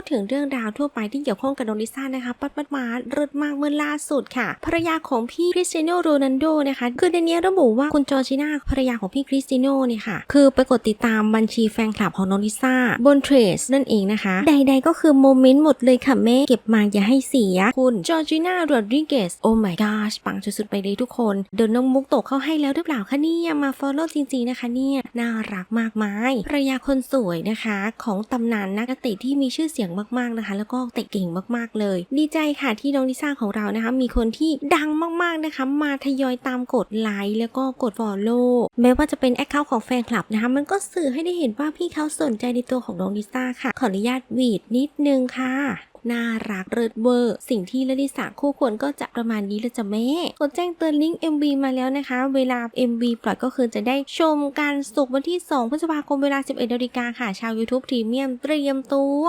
ดถึงเรื่องราวทั่วไปที่เกี่ยวข้องกับน้องลิซ่านะคะปัดปัดมาเริดมากเมื่อล่าสุดค่ะ ภรรยาของพี่คริสเตียโนโรนัลโดนะคะ คือในนี้ระบุว่าคุณจอร์จิน่าภรรยาของพี่คริสเตียโนเนี่ยค่ะ คือไปกดติดตามบัญชีแฟนคลับของน้องลิซ่าบนเทรสนั่นเองนะคะ ใด ๆ ก็คือโมเมนต์หมดเลยค่ะแม่เก็บมาอย่าให้เสีย คุณจอร์จิน่าโรดริเกสโอ้ my gosh ปังสุดๆไปเลยทุกคนเดินน้องมุกตกเข้าให้แล้วหรือเปล่าคะเนี่ยมา follow จริงๆนะคะเนี่ยน่ารักมากมายภรรยาคนสวยนะคะ ของตำนานนักเตะที่มีชื่อเสียงมากๆนะคะ แล้วก็เตะเก่งมากๆเลย ดีใจค่ะที่น้องลิซ่าของเรานะคะ มีคนที่ดังมากๆนะคะ มาทยอยตามกดไลค์แล้วก็กด follow แม้ว่าจะเป็นแอคเคาท์ของแฟนคลับนะคะ มันก็สื่อให้ได้เห็นว่าพี่เขาสนใจในตัวของน้องลิซ่าค่ะ ขออนุญาตวีดนิดนึงค่ะน่ารักเลิศเวอร์ สิ่งที่ลลิสาคู่ควรก็จะประมาณนี้ละจ้ะแม่กดแจ้งเตือนลิงก์ MV มาแล้วนะคะ เวลา MV ปล่อยก็คือจะได้ชมการสุกร์วันที่ 2 พฤษภาคมเวลา 11นาฬิกาค่ะ ชาว YouTube พรีเมียมเตรียมตัว